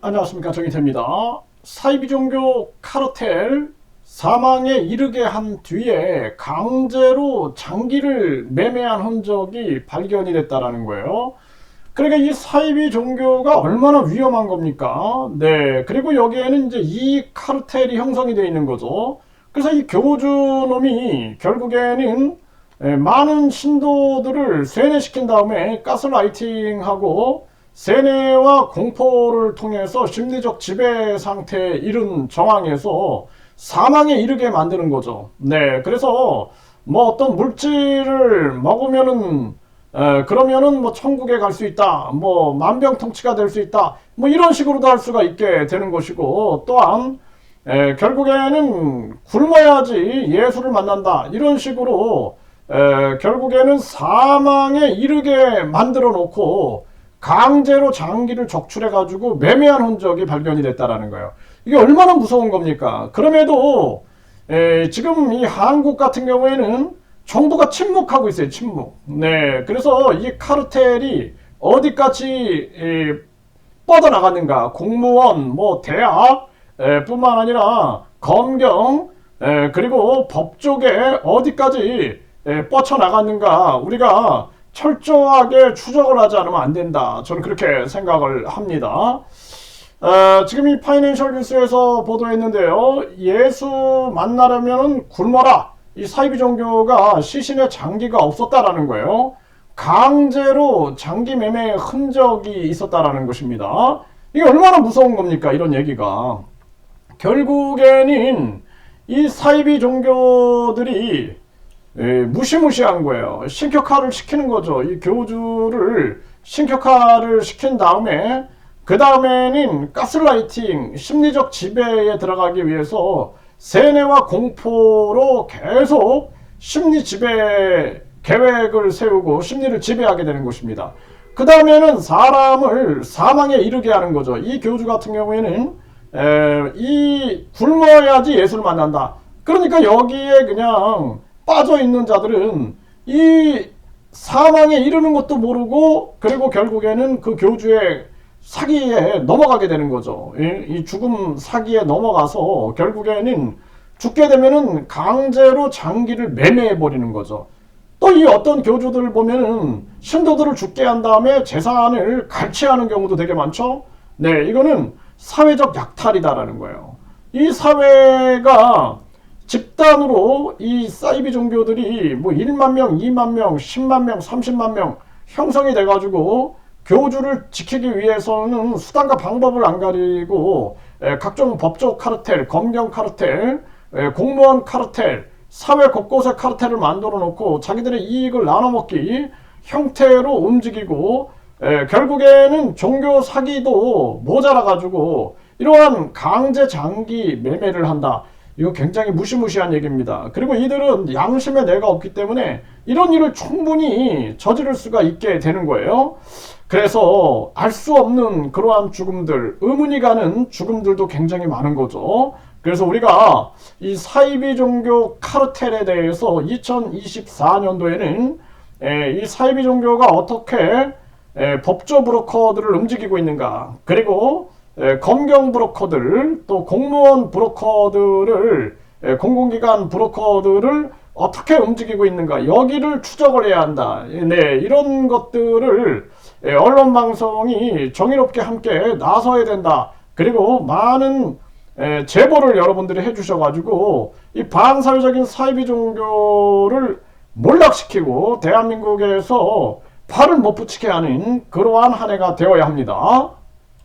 안녕하십니까 정희태입니다. 사이비 종교 카르텔 사망에 이르게 한 뒤에 강제로 장기를 매매한 흔적이 발견이 됐다라는 거예요. 그러니까 이 사이비 종교가 얼마나 위험한 겁니까? 네. 그리고 여기에는 이제 이 카르텔이 형성이 되어 있는 거죠. 그래서 이 교주놈이 결국에는 에, 많은 신도들을 세뇌시킨 다음에 가스라이팅하고 세뇌와 공포를 통해서 심리적 지배 상태에 이른 정황에서 사망에 이르게 만드는 거죠. 네, 그래서 뭐 어떤 물질을 먹으면은 에, 그러면은 뭐 천국에 갈 수 있다, 뭐 만병통치가 될 수 있다, 뭐 이런 식으로도 할 수가 있게 되는 것이고 또한 에, 결국에는 굶어야지 예수를 만난다 이런 식으로 에, 결국에는 사망에 이르게 만들어 놓고 강제로 장기를 적출해 가지고 매매한 흔적이 발견이 됐다라는 거예요. 이게 얼마나 무서운 겁니까? 그럼에도 에, 지금 이 한국 같은 경우에는 정부가 침묵하고 있어요. 침묵. 네, 그래서 이 카르텔이 어디까지 에, 뻗어나갔는가? 공무원, 뭐 대학 에, 뿐만 아니라 검경 에, 그리고 법 쪽에 어디까지 에, 뻗쳐나갔는가? 우리가 철저하게 추적을 하지 않으면 안 된다. 저는 그렇게 생각을 합니다. 어, 지금 이 파이낸셜 뉴스에서 보도했는데요. 예수 만나려면 굶어라. 이 사이비 종교가 시신에 장기가 없었다라는 거예요. 강제로 장기 매매 흔적이 있었다라는 것입니다. 이게 얼마나 무서운 겁니까? 이런 얘기가. 결국에는 이 사이비 종교들이 에, 무시무시한 거예요. 신격화를 시키는 거죠. 이 교주를 신격화를 시킨 다음에 그 다음에는 가스라이팅, 심리적 지배에 들어가기 위해서 세뇌와 공포로 계속 심리 지배 계획을 세우고 심리를 지배하게 되는 것입니다. 그 다음에는 사람을 사망에 이르게 하는 거죠. 이 교주 같은 경우에는 에, 이 굶어야지 예수를 만난다. 그러니까 여기에 그냥 빠져 있는 자들은 이 사망에 이르는 것도 모르고 그리고 결국에는 그 교주의 사기에 넘어가게 되는 거죠. 이, 이 죽음 사기에 넘어가서 결국에는 죽게 되면은 강제로 장기를 매매해 버리는 거죠. 또 이 어떤 교주들을 보면은 신도들을 죽게 한 다음에 재산을 갈취하는 경우도 되게 많죠. 네, 이거는 사회적 약탈이다라는 거예요. 이 사회가 집단으로 이 사이비 종교들이 뭐 1만 명, 2만 명, 10만 명, 30만 명 형성이 돼가지고 교주를 지키기 위해서는 수단과 방법을 안 가리고 에, 각종 법적 카르텔, 검경 카르텔, 에, 공무원 카르텔, 사회 곳곳에 카르텔을 만들어 놓고 자기들의 이익을 나눠 먹기 형태로 움직이고 에, 결국에는 종교 사기도 모자라 가지고 이러한 강제 장기 매매를 한다. 이거 굉장히 무시무시한 얘기입니다. 그리고 이들은 양심의 내가 없기 때문에 이런 일을 충분히 저지를 수가 있게 되는 거예요. 그래서 알 수 없는 그러한 죽음들, 의문이 가는 죽음들도 굉장히 많은 거죠. 그래서 우리가 이 사이비 종교 카르텔에 대해서 2024년도에는 이 사이비 종교가 어떻게 법조 브로커들을 움직이고 있는가, 그리고 검경 브로커들, 또 공무원 브로커들을 공공기관 브로커들을 어떻게 움직이고 있는가 여기를 추적을 해야 한다. 네, 이런 것들을 언론 방송이 정의롭게 함께 나서야 된다. 그리고 많은 제보를 여러분들이 해주셔가지고 이 반사회적인 사이비 종교를 몰락시키고 대한민국에서 발을 못 붙이게 하는 그러한 한 해가 되어야 합니다.